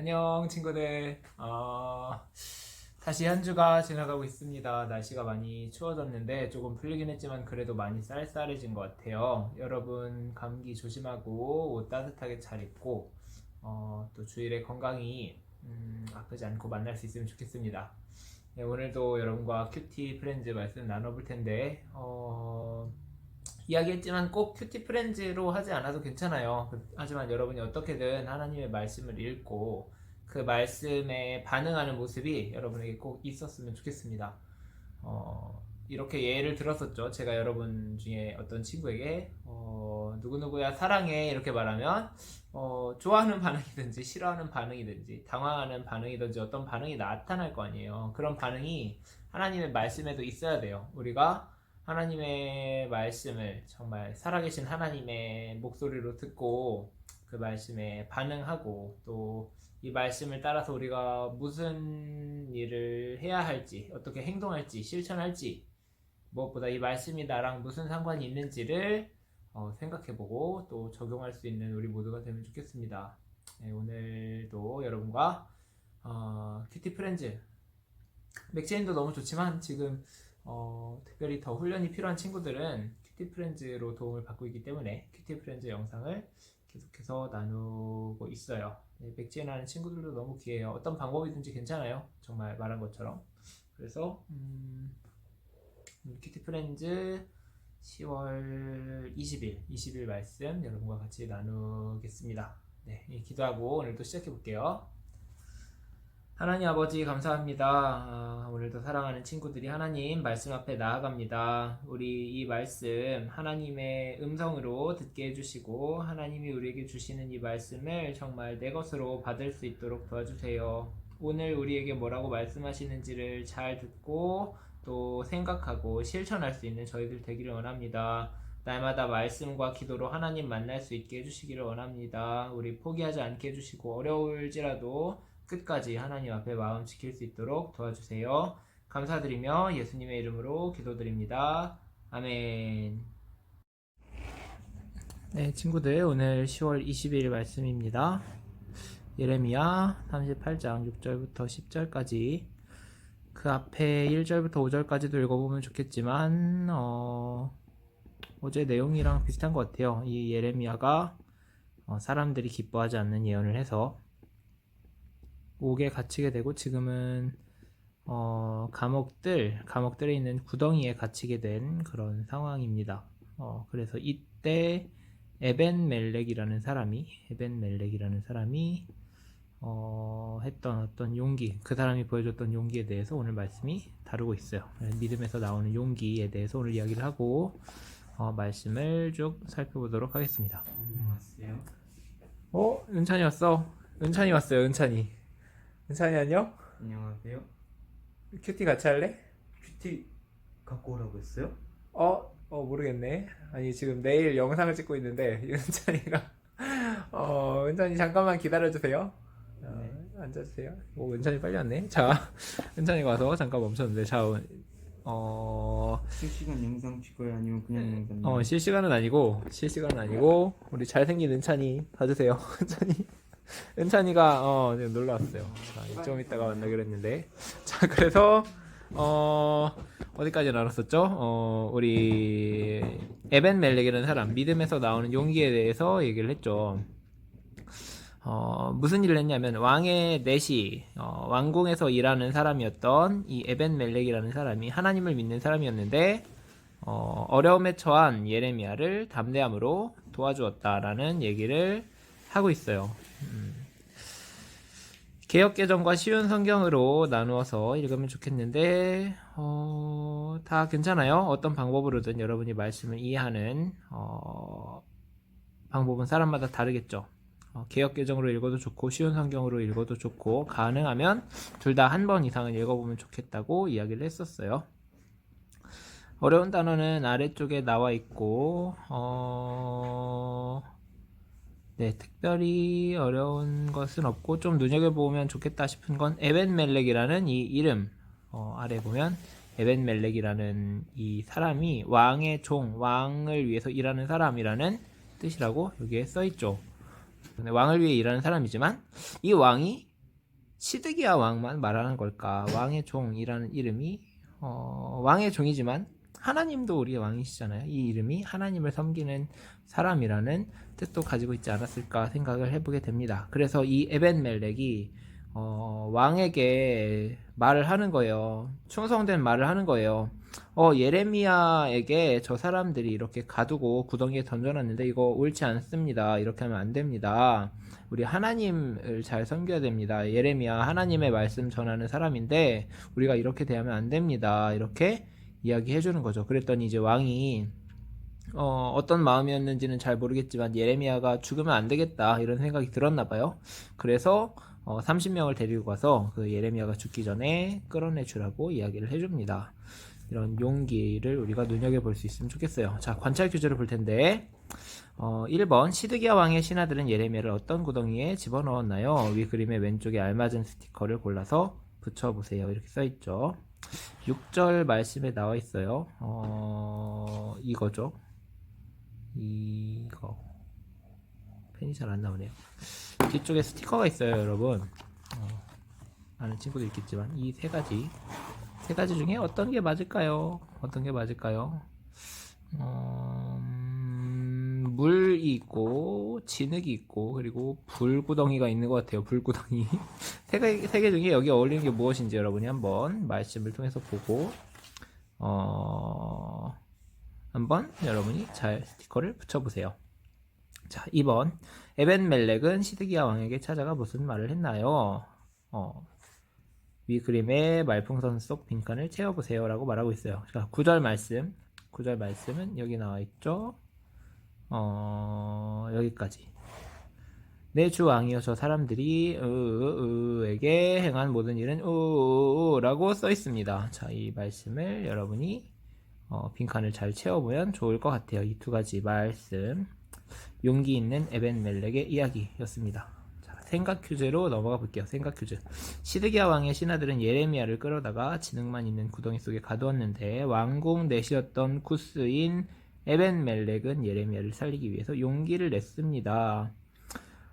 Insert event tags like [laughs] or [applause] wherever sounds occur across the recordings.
안녕 친구들. 어, 다시 한 주가 지나가고 있습니다. 날씨가 많이 추워졌는데 조금 풀리긴 했지만 그래도 많이 쌀쌀해진 것 같아요. 여러분 감기 조심하고 옷 따뜻하게 잘 입고 어, 또 주일에 건강히 음, 아프지 않고 만날 수 있으면 좋겠습니다. 네, 오늘도 여러분과 큐티 프렌즈 말씀 나눠볼 텐데 어, 이야기했지만 꼭 큐티 프렌즈로 하지 않아도 괜찮아요. 그- 하지만 여러분이 어떻게든 하나님의 말씀을 읽고 그 말씀에 반응하는 모습이 여러분에게 꼭 있었으면 좋겠습니다. 어, 이렇게 예를 들었었죠. 제가 여러분 중에 어떤 친구에게 어, 누구누구야 사랑해 이렇게 말하면 어, 좋아하는 반응이든지 싫어하는 반응이든지 당황하는 반응이든지 어떤 반응이 나타날 거 아니에요. 그런 반응이 하나님의 말씀에도 있어야 돼요. 우리가 하나님의 말씀을 정말 살아계신 하나님의 목소리로 듣고 그 말씀에 반응하고 또 이 말씀을 따라서 우리가 무슨 일을 해야 할지 어떻게 행동할지 실천할지 무엇보다 이 말씀이 나랑 무슨 상관이 있는지를 어, 생각해보고 또 적용할 수 있는 우리 모두가 되면 좋겠습니다. 네, 오늘도 여러분과 어, 큐티 프렌즈 맥체인도 너무 좋지만 지금 어, 특별히 더 훈련이 필요한 친구들은 큐티 프렌즈로 도움을 받고 있기 때문에 큐티 프렌즈 영상을 계속해서 나누고 있어요. 네, 맥주인 하는 친구들도 너무 귀해요. 어떤 방법이든지 괜찮아요. 정말 말한 것처럼. 그래서 음, 음, 큐티 프렌즈 10월 20일, 20일 말씀 여러분과 같이 나누겠습니다. 네, 예, 기도하고 오늘도 시작해 볼게요. 하나님 아버지 감사합니다. 아, 오늘도 사랑하는 친구들이 하나님 말씀 앞에 나아갑니다. 우리 이 말씀 하나님의 음성으로 듣게 해주시고 하나님이 우리에게 주시는 이 말씀을 정말 내 것으로 받을 수 있도록 도와주세요. 오늘 우리에게 뭐라고 말씀하시는지를 잘 듣고 또 생각하고 실천할 수 있는 저희들 되기를 원합니다. 날마다 말씀과 기도로 하나님 만날 수 있게 해주시기를 원합니다. 우리 포기하지 않게 해주시고 어려울지라도 끝까지 하나님 앞에 마음 지킬 수 있도록 도와주세요. 감사드리며 예수님의 이름으로 기도드립니다. 아멘. 네, 친구들 오늘 10월 20일 말씀입니다. 예레미야 38장 6절부터 10절까지 그 앞에 1절부터 5절까지도 읽어보면 좋겠지만 어, 어제 내용이랑 비슷한 것 같아요. 이 예레미야가 어, 사람들이 기뻐하지 않는 예언을 해서 옥에 갇히게 되고 지금은 어, 감옥들 감옥들에 있는 구덩이에 갇히게 된 그런 상황입니다. 어, 그래서 이때 에벤 멜렉이라는 사람이 에벤 멜렉이라는 사람이 어, 했던 어떤 용기 그 사람이 보여줬던 용기에 대해서 오늘 말씀이 다루고 있어요. 믿음에서 나오는 용기에 대해서 오늘 이야기를 하고 어, 말씀을 쭉 살펴보도록 하겠습니다. 어, 은찬이 왔어. 은찬이 왔어요. 은찬이. 은찬이 안녕? 안녕하세요. 큐티 같이 할래? 큐티 갖고 오라고 했어요? 어, 어 모르겠네. 아니 지금 내일 영상을 찍고 있는데 [laughs] 은찬이가 어 은찬이 잠깐만 기다려 주세요. 어, 앉아주세요. 오 은찬이 빨리 왔네. 자 [laughs] 은찬이가 와서 잠깐 멈췄는데 자 어, 실시간 영상 찍어요? 아니면 그냥 영상? 어 실시간은 아니고 실시간은 아니고 우리 잘생긴 은찬이 봐주세요. [laughs] 은찬이 은찬이가 어 지금 놀러 왔어요. 자, 좀 이따가 만나기로 했는데 자 그래서 어 어디까지 나눴었죠? 어 우리 에벤 멜렉이라는 사람 믿음에서 나오는 용기에 대해서 얘기를 했죠. 어, 무슨 일을 했냐면 왕의 넷이 어, 왕궁에서 일하는 사람이었던 이 에벤 멜렉이라는 사람이 하나님을 믿는 사람이었는데 어, 어려움에 처한 예레미야를 담대함으로 도와주었다라는 얘기를 하고 있어요. 음. 개혁 개정과 쉬운 성경으로 나누어서 읽으면 좋겠는데 어, 다 괜찮아요. 어떤 방법으로든 여러분이 말씀을 이해하는 어, 방법은 사람마다 다르겠죠. 어, 개혁 개정으로 읽어도 좋고 쉬운 성경으로 읽어도 좋고 가능하면 둘 다 한 번 이상은 읽어보면 좋겠다고 이야기를 했었어요. 어려운 단어는 아래쪽에 나와 있고 어... 네, 특별히 어려운 것은 없고 좀 눈여겨보면 좋겠다 싶은 건 에벤 멜렉이라는 이 이름 어, 아래 보면 에벤 멜렉이라는 이 사람이 왕의 종, 왕을 위해서 일하는 사람이라는 뜻이라고 여기에 써 있죠. 왕을 위해 일하는 사람이지만 이 왕이 시드기야 왕만 말하는 걸까? 왕의 종이라는 이름이 어, 왕의 종이지만 하나님도 우리의 왕이시잖아요. 이 이름이 하나님을 섬기는 사람이라는 뜻도 가지고 있지 않았을까 생각을 해보게 됩니다. 그래서 이 에벤멜렉이 어, 왕에게 말을 하는 거예요. 충성된 말을 하는 거예요. 어, 예레미야에게 저 사람들이 이렇게 가두고 구덩이에 던져놨는데 이거 옳지 않습니다. 이렇게 하면 안 됩니다. 우리 하나님을 잘 섬겨야 됩니다. 예레미야 하나님의 말씀 전하는 사람인데 우리가 이렇게 대하면 안 됩니다. 이렇게 이야기해 주는 거죠. 그랬더니 이제 왕이 어, 어떤 마음이었는지는 잘 모르겠지만 예레미야가 죽으면 안 되겠다 이런 생각이 들었나 봐요. 그래서 어, 30명을 데리고 가서 그 예레미야가 죽기 전에 끌어내 주라고 이야기를 해줍니다. 이런 용기를 우리가 눈여겨볼 수 있으면 좋겠어요. 자, 관찰 규제를 볼 텐데, 어, 1번, 시드기야 왕의 신하들은 예레미야를 어떤 구덩이에 집어넣었나요? 위 그림의 왼쪽에 알맞은 스티커를 골라서 붙여보세요. 이렇게 써있죠. 6절 말씀에 나와 있어요. 어, 이거죠. 이거. 펜이 잘 안 나오네요. 뒤쪽에 스티커가 있어요, 여러분. 어, 아는 친구도 있겠지만, 이 세 가지. 세 가지 중에 어떤 게 맞을까요? 어떤 게 맞을까요? 어, 음, 물이 있고, 진흙이 있고, 그리고 불구덩이가 있는 것 같아요. 불구덩이. 세 개, 세개 중에 여기 어울리는 게 무엇인지 여러분이 한번 말씀을 통해서 보고, 어, 한번 여러분이 잘 스티커를 붙여보세요. 자, 2번. 에벤멜렉은 시드기야 왕에게 찾아가 무슨 말을 했나요? 어, 위 그림의 말풍선 속 빈칸을 채워보세요. 라고 말하고 있어요. 자, 9절 말씀. 9절 말씀은 여기 나와 있죠. 어, 여기까지. 내 주 왕이여 저 사람들이 으에게 행한 모든 일은 우라고 써 있습니다. 자, 이 말씀을 여러분이 어, 빈칸을 잘 채워보면 좋을 것 같아요. 이 두 가지 말씀. 용기 있는 에벤 멜렉의 이야기였습니다. 자, 생각 퀴즈로 넘어가 볼게요. 생각 퀴즈. 시드기야 왕의 신하들은 예레미야를 끌어다가 진흙만 있는 구덩이 속에 가두었는데 왕궁 내시였던 쿠스인 에벤 멜렉은 예레미야를 살리기 위해서 용기를 냈습니다.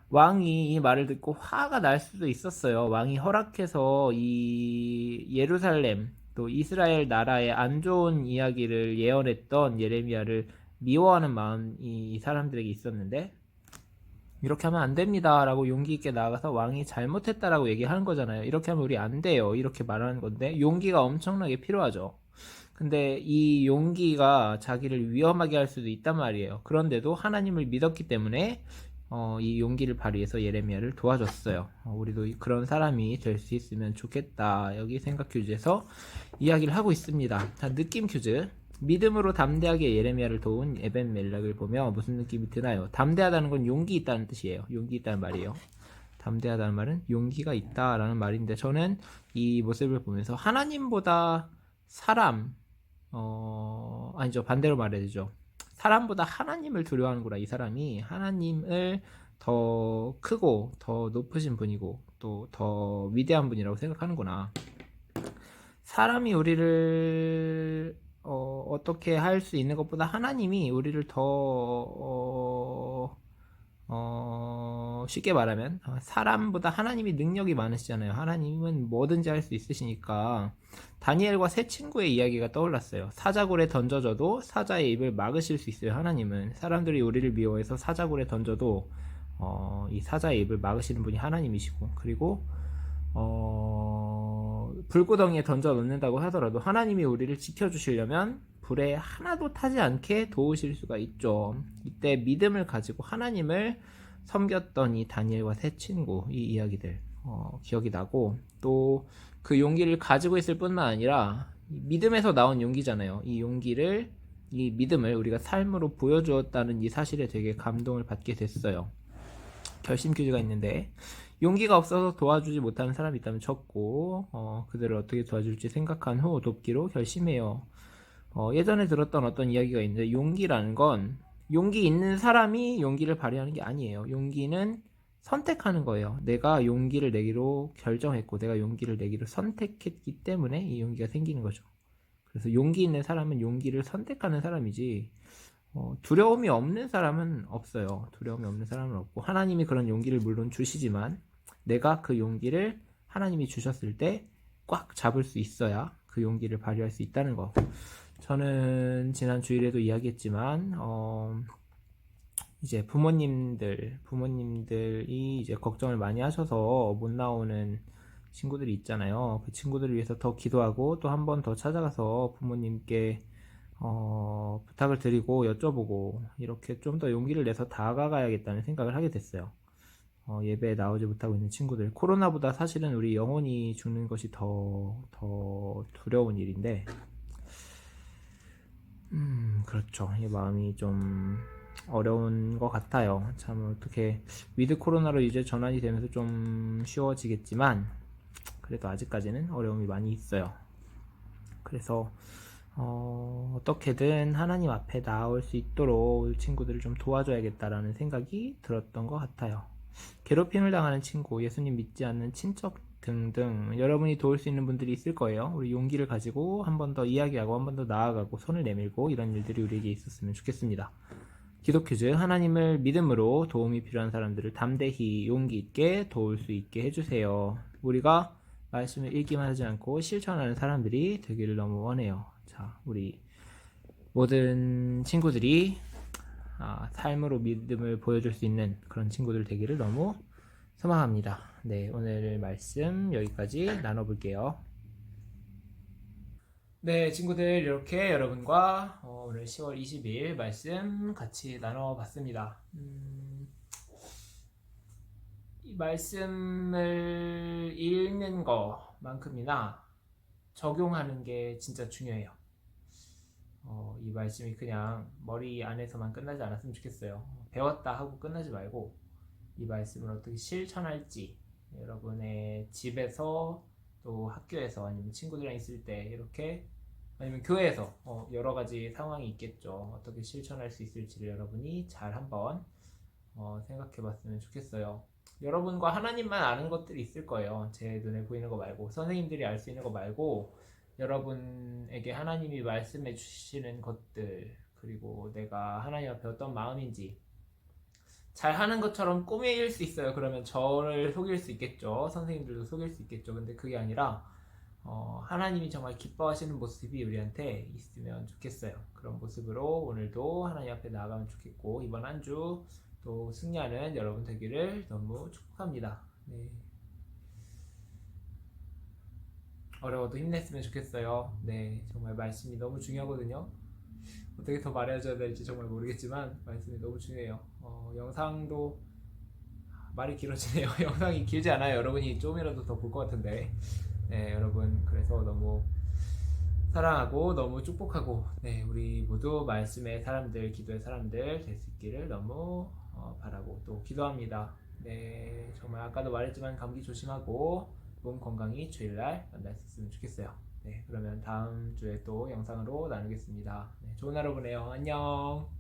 왕이 이 말을 듣고 화가 날 수도 있었어요. 왕이 허락해서 이 예루살렘 또 이스라엘 나라의 안 좋은 이야기를 예언했던 예레미야를 미워하는 마음이 이 사람들에게 있었는데 이렇게 하면 안 됩니다라고 용기 있게 나아가서 왕이 잘못했다라고 얘기하는 거잖아요. 이렇게 하면 우리 안 돼요. 이렇게 말하는 건데 용기가 엄청나게 필요하죠. 근데 이 용기가 자기를 위험하게 할 수도 있단 말이에요. 그런데도 하나님을 믿었기 때문에 어, 이 용기를 발휘해서 예레미야를 도와줬어요. 어, 우리도 이- 그런 사람이 될 수 있으면 좋겠다. 여기 생각 퀴즈에서 이야기를 하고 있습니다. 자, 느낌 퀴즈. 믿음으로 담대하게 예레미야를 도운 에벤멜렉을 보며 무슨 느낌이 드나요? 담대하다는 건 용기 있다는 뜻이에요. 용기 있다는 말이에요. 담대하다는 말은 용기가 있다라는 말인데 저는 이 모습을 보면서 하나님보다 사람 어 아니죠 반대로 말해야 되죠. 사람보다 하나님을 두려워하는구나 이 사람이 하나님을 더 크고 더 높으신 분이고 또 더 위대한 분이라고 생각하는구나. 사람이 우리를 어, 어떻게 할 수 있는 것보다 하나님이 우리를 더 어, 어, 쉽게 말하면 어, 사람보다 하나님이 능력이 많으시잖아요. 하나님은 뭐든지 할 수 있으시니까 다니엘과 세 친구의 이야기가 떠올랐어요. 사자굴에 던져져도 사자의 입을 막으실 수 있어요. 하나님은 사람들이 우리를 미워해서 사자굴에 던져도 어, 이 사자의 입을 막으시는 분이 하나님이시고 그리고 어, 불구덩이에 던져 넣는다고 하더라도 하나님이 우리를 지켜주시려면 불에 하나도 타지 않게 도우실 수가 있죠. 이때 믿음을 가지고 하나님을 섬겼던 이 다니엘과 세 친구 이 이야기들 어, 기억이 나고 또 그 용기를 가지고 있을 뿐만 아니라 이 믿음에서 나온 용기잖아요. 이 용기를 이 믿음을 우리가 삶으로 보여주었다는 이 사실에 되게 감동을 받게 됐어요. 결심 퀴즈가 있는데 용기가 없어서 도와주지 못하는 사람이 있다면 적고 어, 그들을 어떻게 도와줄지 생각한 후 돕기로 결심해요. 어, 예전에 들었던 어떤 이야기가 있는데 용기라는 건 용기 있는 사람이 용기를 발휘하는 게 아니에요. 용기는 선택하는 거예요. 내가 용기를 내기로 결정했고 내가 용기를 내기로 선택했기 때문에 이 용기가 생기는 거죠. 그래서 용기 있는 사람은 용기를 선택하는 사람이지 어, 두려움이 없는 사람은 없어요. 두려움이 없는 사람은 없고 하나님이 그런 용기를 물론 주시지만 내가 그 용기를 하나님이 주셨을 때 꽉 잡을 수 있어야 그 용기를 발휘할 수 있다는 거. 저는 지난 주일에도 이야기했지만 어, 이제 부모님들 부모님들이 이제 걱정을 많이 하셔서 못 나오는 친구들이 있잖아요. 그 친구들을 위해서 더 기도하고 또 한 번 더 찾아가서 부모님께 어, 부탁을 드리고 여쭤보고 이렇게 좀 더 용기를 내서 다가가야겠다는 생각을 하게 됐어요. 어, 예배에 나오지 못하고 있는 친구들. 코로나보다 사실은 우리 영혼이 죽는 것이 더, 더 두려운 일인데, 음, 그렇죠. 이 마음이 좀 어려운 것 같아요. 참, 어떻게, 위드 코로나로 이제 전환이 되면서 좀 쉬워지겠지만, 그래도 아직까지는 어려움이 많이 있어요. 그래서, 어, 어떻게든 하나님 앞에 나올 수 있도록 친구들을 좀 도와줘야겠다라는 생각이 들었던 것 같아요. 괴롭힘을 당하는 친구, 예수님 믿지 않는 친척 등등 여러분이 도울 수 있는 분들이 있을 거예요. 우리 용기를 가지고 한 번 더 이야기하고 한 번 더 나아가고 손을 내밀고 이런 일들이 우리에게 있었으면 좋겠습니다. 기독교즈 하나님을 믿음으로 도움이 필요한 사람들을 담대히 용기 있게 도울 수 있게 해주세요. 우리가 말씀을 읽기만 하지 않고 실천하는 사람들이 되기를 너무 원해요. 자, 우리 모든 친구들이 아, 삶으로 믿음을 보여줄 수 있는 그런 친구들 되기를 너무 소망합니다. 네, 오늘 말씀 여기까지 나눠볼게요. 네, 친구들 이렇게 여러분과 어, 오늘 10월 20일 말씀 같이 나눠봤습니다. 음, 이 말씀을 읽는 것만큼이나 적용하는 게 진짜 중요해요. 어, 이 말씀이 그냥 머리 안에서만 끝나지 않았으면 좋겠어요. 배웠다 하고 끝나지 말고 이 말씀을 어떻게 실천할지 여러분의 집에서 또 학교에서 아니면 친구들이랑 있을 때 이렇게 아니면 교회에서 어, 여러 가지 상황이 있겠죠. 어떻게 실천할 수 있을지를 여러분이 잘 한번 어, 생각해 봤으면 좋겠어요. 여러분과 하나님만 아는 것들이 있을 거예요. 제 눈에 보이는 거 말고 선생님들이 알 수 있는 거 말고 여러분에게 하나님이 말씀해 주시는 것들 그리고 내가 하나님 앞에 어떤 마음인지 잘 하는 것처럼 꾸밀 수 있어요. 그러면 저를 속일 수 있겠죠. 선생님들도 속일 수 있겠죠. 근데 그게 아니라 어, 하나님이 정말 기뻐하시는 모습이 우리한테 있으면 좋겠어요. 그런 모습으로 오늘도 하나님 앞에 나아가면 좋겠고 이번 한 주 또 승리하는 여러분 되기를 너무 축복합니다. 네. 어려워도 힘냈으면 좋겠어요. 네, 정말 말씀이 너무 중요하거든요. 어떻게 더 말해줘야 될지 정말 모르겠지만 말씀이 너무 중요해요. 어, 영상도 말이 길어지네요. [laughs] 영상이 길지 않아요. 여러분이 조금이라도 더 볼 것 같은데, 네, 여러분 그래서 너무 사랑하고 너무 축복하고, 네, 우리 모두 말씀의 사람들, 기도의 사람들 될 수 있기를 너무 어, 바라고 또 기도합니다. 네, 정말 아까도 말했지만 감기 조심하고 몸 건강히 주일날 만날 수 있으면 좋겠어요. 네, 그러면 다음 주에 또 영상으로 나누겠습니다. 네, 좋은 하루 보내요. 안녕.